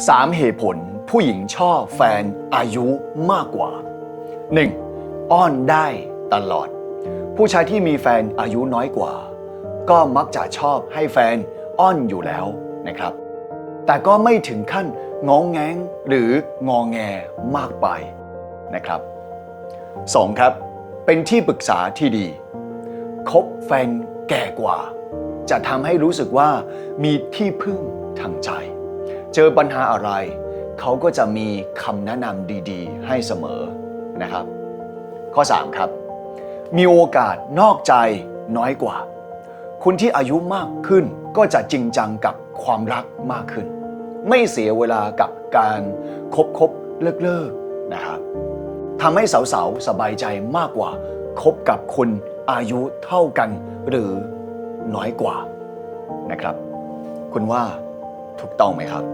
3 เหตุผลผู้หญิงชอบแฟนอายุมากกว่า 1. อ้อนได้ตลอด ผู้ชายที่มีแฟนอายุน้อยกว่า ก็มักจะชอบให้แฟนอ้อนอยู่แล้วนะครับ แต่ก็ไม่ถึงขั้นงองแงงหรืองอแงมากไปนะครับ 2. ครับ เป็นที่ปรึกษาที่ดี คบแฟนแก่กว่า จะทำให้รู้สึกว่ามีที่พึ่งทางใจ เจอปัญหาอะไร เขาก็จะมีคำแนะนำดีๆ ให้เสมอนะครับ ข้อ 3 ครับ มีโอกาสนอกใจน้อยกว่าคนที่อายุมากขึ้นก็จะจริงจังกับความรักมากขึ้น ไม่เสียเวลากับการคบคบเลิกเลิกๆนะครับทำให้สาวๆ สบายใจมากกว่า คบกับคนอายุเท่ากันหรือน้อยกว่านะครับ คุณว่าถูกต้องไหมครับ